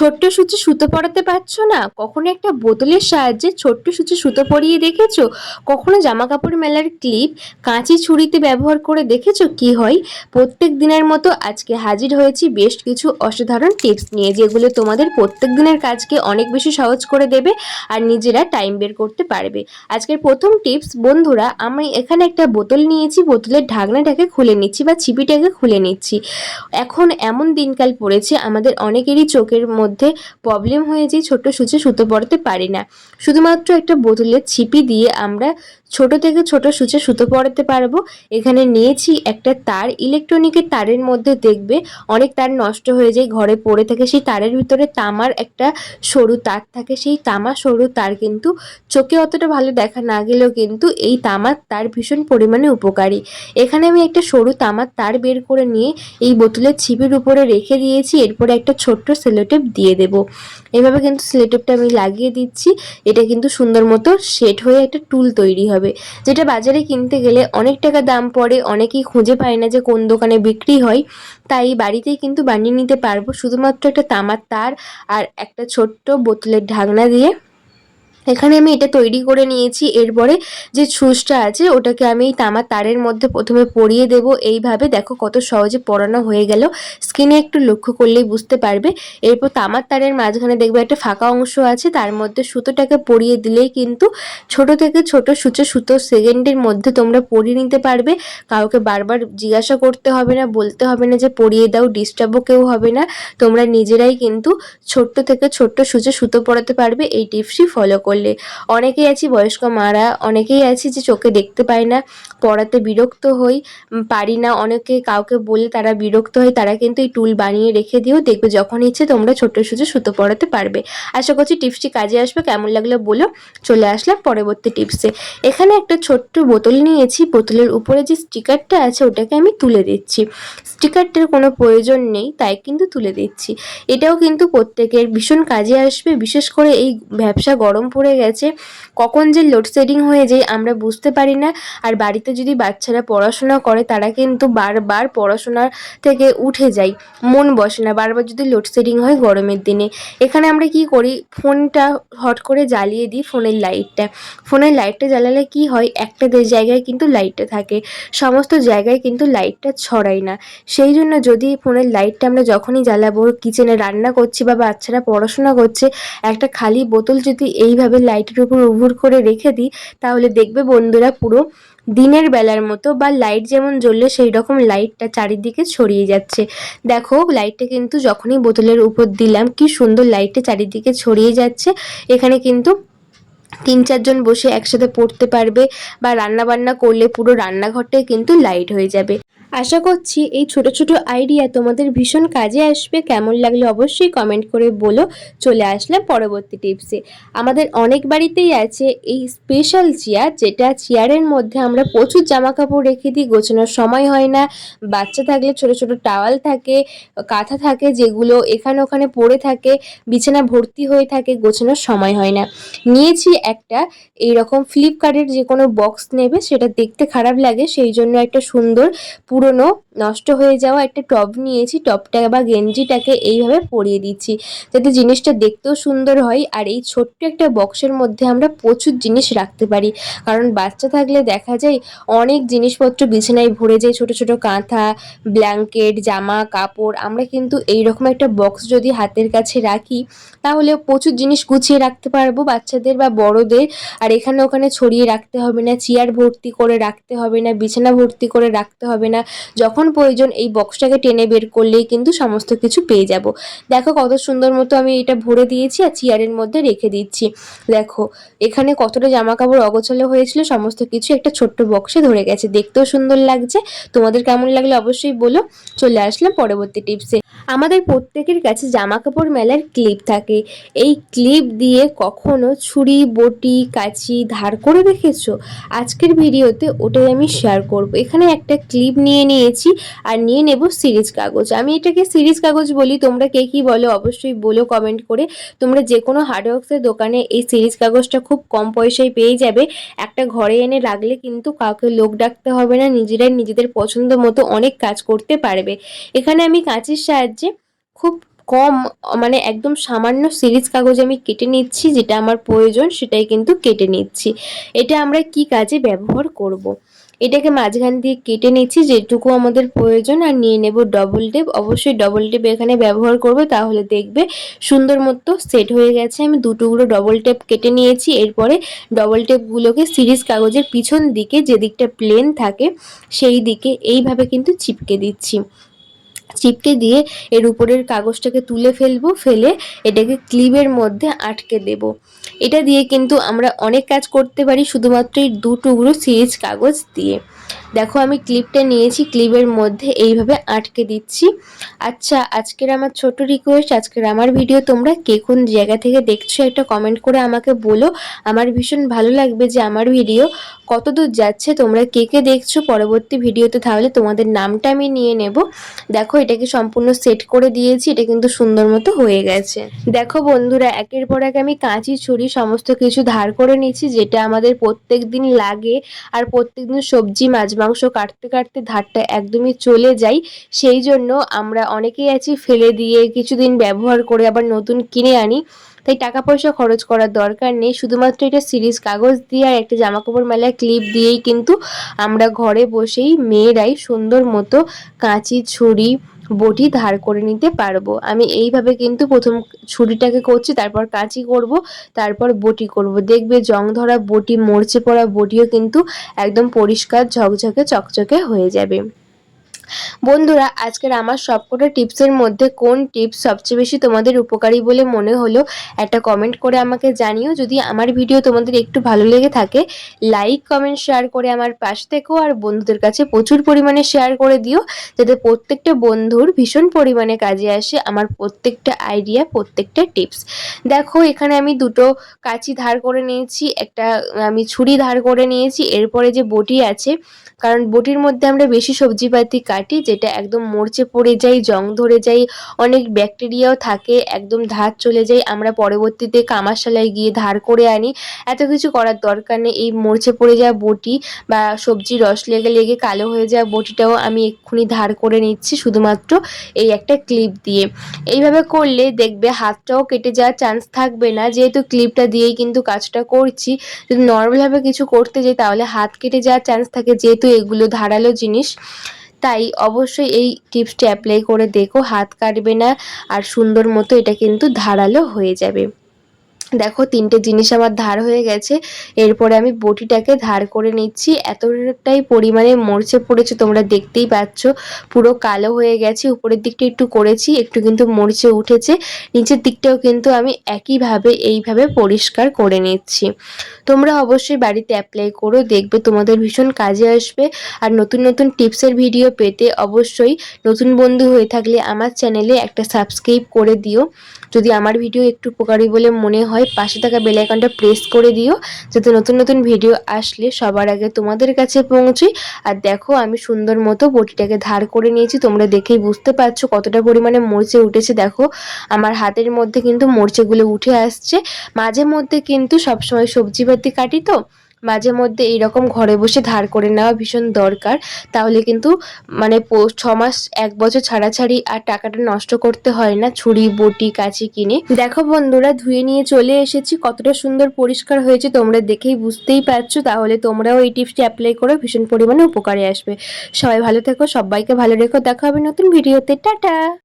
ছোট্ট সূচে সুতো পরাতে পারছ না? কখনো একটা বোতলের সাহায্যে ছোট্ট সূচে সুতো পরিয়ে দেখেছ? কখনো জামা কাপড় মেলার ক্লিপ, কাঁচি ছুরিতে ব্যবহার করে দেখেছ কি হয়? প্রত্যেক দিনের মতো আজকে হাজির হয়েছি বেশ কিছু অসাধারণ টিপস নিয়ে, যেগুলো তোমাদের প্রত্যেক দিনের কাজকে অনেক বেশি সহজ করে দেবে আর নিজেরা টাইম বের করতে পারবে। আজকের প্রথম টিপস, বন্ধুরা, আমি এখানে একটা বোতল নিয়েছি, বোতলের ঢাকনাটাকে খুলে নিচ্ছি বা ছিপিটাকে খুলে নিচ্ছি। এখন এমন দিনকাল পড়েছে, আমাদের অনেকেরই চোখের মধ্যে প্রবলেম হয়ে যায় ছোট সূচে সুতো পরাতে পারি না। শুধুমাত্র একটা বোতলের ছিপি দিয়ে আমরা ছোট থেকে ছোট সূচে সুতো পরাতে পারব। এখানে নিয়েছি একটা তার ইলেকট্রনিকের তারের মধ্যে দেখবে অনেক তার নষ্ট হয়ে যায়, ঘরে পড়ে থাকে। সেই তারের ভিতরে তামার একটা সরু তার থাকে। সেই তামা সরু তার কিন্তু চোখে অতটা ভালো দেখা না গেলেও কিন্তু এই তামার তার ভীষণ পরিমাণে উপকারী। এখানে আমি একটা সরু তামার তার বের করে নিয়ে এই বোতলের ছিপির উপরে রেখে দিয়েছি। এরপরে একটা ছোট্ট সেলোটেপ দিয়ে দেব। এভাবে কিন্তু স্লেটপটা আমি লাগিয়ে দিচ্ছি। এটা কিন্তু সুন্দর মতো সেট হয়ে একটা টুল তৈরি হবে। যেটা বাজারে কিনতে গেলে অনেক টাকা দাম পড়ে, অনেকেই খুঁজে পায় না যে কোন দোকানে বিক্রি হয়। তাই বাড়িতেই কিন্তু বানিয়ে নিতে পারব। শুধুমাত্র একটা তামার তার আর একটা ছোট্ট বোতলের ঢাকনা দিয়ে এখানে আমি এটা তৈরি করে নিয়েছি। এরপরে যে ছুঁচটা আছে, ওটাকে আমি তামার তারের মধ্যে প্রথমে পরিয়ে দেব। এইভাবে দেখো কত সহজে পরানো হয়ে গেল। স্কিনে একটু লক্ষ্য করলেই বুঝতে পারবে। এরপর তামার তারের মাঝখানে দেখবে একটা ফাঁকা অংশ আছে। তার মধ্যে সুতোটাকে পরিয়ে দিলেই কিন্তু ছোট থেকে ছোট সূচে সুতো সেকেন্ডের মধ্যে তোমরা পরিয়ে নিতে পারবে। কাউকে বারবার জিজ্ঞাসা করতে হবে না, বলতে হবে না যে পরিয়ে দাও ডিস্টার্বও কেউ হবে না। তোমরা নিজেরাই কিন্তু ছোট্ট থেকে ছোট্ট সূচে সুতো পরাতে পারবে। এই টিপসই ফলো করলে অনেকেই আছি, বয়স্ক মারা, অনেকেই আছি যে চোখে দেখতে পায় না, পড়াতে বিরক্ত হই পারি না। অনেকে কাউকে বলে তারা বিরক্ত হয় তারা কিন্তু এই টুল বানিয়ে রেখে দিও দেখবে যখন ইচ্ছে তোমরা ছোট সুচে সুতো পড়াতে পারবে। আশা করছি টিপসটি কাজে আসবে। কেমন লাগল বলো। চলে আসলাম পরবর্তী টিপসে। এখানে একটা ছোট্ট বোতল নিয়েছি। বোতলের উপরে যে স্টিকারটা আছে, ওটাকে আমি তুলে দিচ্ছি। স্টিকারটার কোনো প্রয়োজন নেই, তাই কিন্তু তুলে দিচ্ছি। এটাও কিন্তু প্রত্যেকের ভীষণ কাজে আসবে। বিশেষ করে এই ব্যবসা গরম পড়ে গেছে। কখন যে লোডশেডিং হয়ে যায় আমরা বুঝতে পারি না। আর বাড়িতে যদি বাচ্চারা পড়াশোনা করে, তারা কিন্তু বারবার পড়াশোনার থেকে উঠে যায়। মন বসে না, বারবার যদি লোডশেডিং হয় গরমের দিনে। এখানে আমরা কি করি? ফোনটা হট করে জ্বালিয়ে দিই ফোনের লাইটটা। ফোনের লাইটটা জ্বালালে কি হয়? একটা জায়গায় কিন্তু লাইটটা থাকে। সমস্ত জায়গায় কিন্তু লাইটটা ছড়ায় না। সেই জন্য যদি ফোনের লাইটটা আমরা যখনই জ্বালাবো কিচেনে রান্না করছি বা বাচ্চারা পড়াশোনা করছে, একটা খালি বোতল যদি এইভাবে লাইটের উপর উবুর করে রেখে দিই, তাহলে দেখবে বন্ধুরা পুরো দিনের বেলার মতো বা লাইট যেমন জ্বললে সেই রকম লাইটটা চারিদিকে ছড়িয়ে যাচ্ছে। দেখো, লাইটটা কিন্তু যখনই বোতলের উপর দিলাম, কি সুন্দর লাইটটা চারিদিকে ছড়িয়ে যাচ্ছে। এখানে কিন্তু তিন চারজন বসে একসাথে পড়তে পারবে বা রান্না বান্না করলে পুরো রান্নাঘরটাই কিন্তু লাইট হয়ে যাবে। আশা করছি এই ছোট ছোট আইডিয়া তোমাদের ভীষণ কাজে আসবে। কেমন লাগলে অবশ্যই কমেন্ট করে বলো। চলে আসলাম পরবর্তী টিপসে আমাদের অনেক বাড়িতেই আছে এই স্পেশাল চেয়ার যেটা চেয়ারের মধ্যে আমরা প্রচুর জামা কাপড় রেখে দিই, গোছানোর সময় হয় না। বাচ্চা থাকলে ছোট ছোট টাওয়াল থাকে, কাঁথা থাকে, যেগুলো এখানে ওখানে পড়ে থাকে বিছানা ভর্তি হয়ে থাকে, গোছানোর সময় হয় না। নিয়েছি একটা, এইরকম ফ্লিপকার্টের যে কোনো বক্স নেবে, সেটা দেখতে খারাপ লাগে সেই জন্য একটা সুন্দর পুরনো, নষ্ট হয়ে যাওয়া একটা টব নিয়েছি, টবটা বা গেঞ্জিটাকে এইভাবে পরিয়ে দিচ্ছি যাতে জিনিসটা দেখতেও সুন্দর হয় আর এই ছোট্ট একটা বক্সের মধ্যে আমরা প্রচুর জিনিস রাখতে পারি। কারণ বাচ্চা থাকলে দেখা যায় অনেক জিনিসপত্র বিছানায় ভরে যায়, ছোট ছোট কাঁথা, ব্ল্যাঙ্কেট, জামা, কাপড়। আমরা কিন্তু এই রকম একটা বক্স যদি হাতের কাছে রাখি তাহলে প্রচুর জিনিস গুছিয়ে রাখতে পারব বাচ্চাদের বা বড়দের। আর এখানে ওখানে ছড়িয়ে রাখতে হবে না, চেয়ার ভর্তি করে রাখতে হবে না, বিছানা ভর্তি করে রাখতে হবে না। যখন প্রয়োজন এই বক্সটাকে টেনে বের করলেই কিন্তু সমস্ত কিছু পেয়ে যাব। দেখো কত সুন্দর মতো আমি এটা ভরে দিয়েছি আর চেয়ারের মধ্যে রেখে দিচ্ছি। দেখো, এখানে কতটা জামা কাপড় অগোছালো হয়েছিল, সমস্ত কিছু একটা ছোট্ট বক্সে ধরে গেছে। দেখতেও সুন্দর লাগছে। তোমাদের কেমন লাগলে অবশ্যই বলো। চলে আসলাম পরবর্তী টিপসে আমাদের প্রত্যেকের কাছে জামা কাপড় মেলার ক্লিপ থাকে। এই ক্লিপ দিয়ে কখনো ছুরি, বটি, কাঁচি ধার করে রেখেছো আজকের ভিডিওতে ওটাই আমি শেয়ার করব। এখানে একটা ক্লিপ নিয়ে নিয়েছি আর নিয়ে নেব সিরিজ কাগজ। আমি এটাকে সিরিজ কাগজ বলি, তোমরা কে কী বলো অবশ্যই বলো কমেন্ট করে। তোমরা যে কোনো হার্ডওয়ার্কসের দোকানে এই সিরিজ কাগজটা খুব কম পয়সায় পেয়ে যাবে। একটা ঘরে এনে রাখলে কিন্তু কাউকে লোক ডাকতে হবে না, নিজেরাই নিজেদের পছন্দ মতো অনেক কাজ করতে পারবে। এখানে আমি কাঁচির সাহায্যে খুব কম মানে একদম সামান্য সিরিজ কাগজ আমি কেটে নিচ্ছি, যেটা আমার প্রয়োজন সেটাই কিন্তু কেটে নিচ্ছি। এটা আমরা কি কাজে ব্যবহার করব। এটাকে মাঝখান দিয়ে কেটে নিচ্ছি, যেটুকু আমাদের প্রয়োজন, আর নিয়ে নেব ডবল টেপ অবশ্যই ডবল টেপ এখানে ব্যবহার করব, তাহলে দেখবে সুন্দর মতো সেট হয়ে গেছে। আমি দুটুকরো ডবল টেপ কেটে নিয়েছি, এরপরে ডবল টেপগুলোকে সিরিজ কাগজের পিছন দিকে যে দিকটা প্লেন থাকে সেই দিকে এইভাবে কিন্তু চিপকে দিচ্ছি। চিপকে দিয়ে এর উপরের কাগজটাকে তুলে ফেলব, ফেলে এটাকে ক্লিপের মধ্যে আটকে দেব। এটা দিয়ে কিন্তু আমরা অনেক কাজ করতে পারি শুধুমাত্র এই দু টুকরো সিরিজ কাগজ দিয়ে। দেখো আমি ক্লিপটা নিয়েছি ক্লিপের মধ্যে এইভাবে আটকে দিচ্ছি। আচ্ছা আজকের আমার ছোট রিকোয়েস্ট আজকের আমার ভিডিও তোমরা কে কোন জায়গা থেকে দেখছ একটা কমেন্ট করে আমাকে বলো। আমার ভীষণ ভালো লাগবে যে আমার ভিডিও কত দূর যাচ্ছে, তোমরা কে কে দেখছ পরবর্তী ভিডিওতে তাহলে তোমাদের নামটা আমি নিয়ে নেব। দেখো, এটাকে সম্পূর্ণ সেট করে দিয়েছি, এটা কিন্তু সুন্দর মতো হয়ে গেছে। দেখো বন্ধুরা, একের পর এক আমি কাঁচি, ছুরি, সমস্ত কিছু ধার করে নিয়েছি, যেটা আমাদের প্রত্যেক দিন লাগে। আর প্রত্যেক দিন সবজি, মাছ মাংস কাটতে কাটতে ধারটা একদমই চলে যায়। সেই জন্য আমরা অনেকেই আছি ফেলে দিয়ে কিছুদিন ব্যবহার করে আবার নতুন কিনে আনি। তাই টাকা পয়সা খরচ করার দরকার নেই। শুধুমাত্র এটা সিরিজ কাগজ দিয়ে আর একটা জামাকাপড় মেলায় ক্লিপ দিয়েই কিন্তু আমরা ঘরে বসেই মেয়েরাই সুন্দর মতো কাঁচি, ছুরি বটি ধার করে নিতে পারব। আমি এইভাবে কিন্তু প্রথম ছুরিটাকে করছি, তারপর কাঁচি করব, তারপর বটি করব। দেখবে জং ধরা বটি, মরচে পড়া বটিও কিন্তু একদম পরিষ্কার, ঝকঝকে, চকচকে হয়ে যাবে। বন্ধুরা, আজকের আমার সবকটা টিপসের মধ্যে কোন টিপস সবচেয়ে বেশি তোমাদের উপকারী বলে মনে হলো, একটা কমেন্ট করে আমাকে জানিও। যদি আমার ভিডিও তোমাদের একটু ভালো লেগে থাকে লাইক কমেন্ট শেয়ার করে আমার পাশ থেকেও আর বন্ধুদের কাছে প্রচুর পরিমাণে শেয়ার করে দিও, যাতে প্রত্যেকটা বন্ধুর ভীষণ পরিমাণে কাজে আসে আমার প্রত্যেকটা আইডিয়া প্রত্যেকটা টিপস দেখো, এখানে আমি দুটো কাঁচি ধার করে নিয়েছি, একটা আমি ছুরি ধার করে নিয়েছি, এরপরে যে বটি আছে, কারণ বটির মধ্যে আমরা বেশি সবজিপাতি কাটি যেটা একদম মরচে পড়ে যায়, জং ধরে যায়, অনেক ব্যাকটেরিয়াও থাকে, একদম ধার চলে যায়। আমরা পরবর্তীতে কামারশালায় গিয়ে ধার করে আনি। এত কিছু করার দরকার নেই। এই মরচে পড়ে যাওয়া বটি বা সবজি রস লেগে লেগে কালো হয়ে যাওয়া বটিটাও আমি এক্ষুনি ধার করে নিচ্ছি শুধুমাত্র এই একটা ক্লিপ দিয়ে। এইভাবে করলে দেখবে হাতটাও কেটে যাওয়ার চান্স থাকবে না। যেহেতু ক্লিপটা দিয়েই কিন্তু কাজটা করছি, যদি নর্মালভাবে কিছু করতে যাই তাহলে হাত কেটে যাওয়ার চান্স থাকে যেহেতু এগুলো ধারালো জিনিস। তাই অবশ্যই এই টিপসটি অ্যাপ্লাই করে দেখো, হাত কাটবে না আর সুন্দর মতো এটা কিন্তু ধারালো হয়ে যাবে। দেখো তিনটে জিনিস আমার ধার হয়ে গেছে, এরপরে আমি বটিটাকে ধার করে নিচ্ছি। এতটাই পরিমাণে মরচে পড়েছে, তোমরা দেখতেই পাচ্ছ। পুরো কালো হয়ে গেছে, উপরের দিকটা একটু করেছি, একটু কিন্তু মরচে উঠেছে। নিচের দিকটাও কিন্তু আমি একইভাবে, এইভাবে পরিষ্কার করে নিচ্ছি। তোমরা অবশ্যই বাড়িতে অ্যাপ্লাই করো, দেখবে তোমাদের ভীষণ কাজে আসবে। আর নতুন নতুন টিপসের ভিডিও পেতে অবশ্যই নতুন বন্ধু হয়ে থাকলে আমার চ্যানেলে একটা সাবস্ক্রাইব করে দিও। যদি আমার ভিডিও একটু উপকারী বলে মনে হয় পাশে থাকা বেল আইকনটা প্রেস করে দিও, যাতে নতুন নতুন ভিডিও আসলে সবার আগে তোমাদের কাছে পৌঁছই আর দেখো, আমি সুন্দর মতো বটিটাকে ধার করে নিয়েছি, তোমরা দেখেই বুঝতে পারছ কতটা পরিমাণে মরচে উঠেছে। দেখো, আমার হাতের মধ্যে কিন্তু মরচেগুলো উঠে আসছে। মাঝে মধ্যে কিন্তু সবসময় সবজি ভাতি কাটি তো মাঝে মধ্যে এইরকম ঘরে বসে ধার করে নেওয়া ভীষণ দরকার। তাহলে কিন্তু মানে ছ মাস, এক বছর ছাড়াছাড়ি আর টাকাটা নষ্ট করতে হয় না ছুরি, বটি, কাঁচি কিনে। দেখো বন্ধুরা, ধুয়ে নিয়ে চলে এসেছি। কতটা সুন্দর পরিষ্কার হয়েছে, তোমরা দেখেই বুঝতেই পারছ। তাহলে তোমরাও এই টিপসটি অ্যাপ্লাই করে, ভীষণ পরিমাণে উপকারে আসবে। সবাই ভালো থেকো, সবাইকে ভালো রেখো। দেখা হবে নতুন ভিডিওতে টাটা!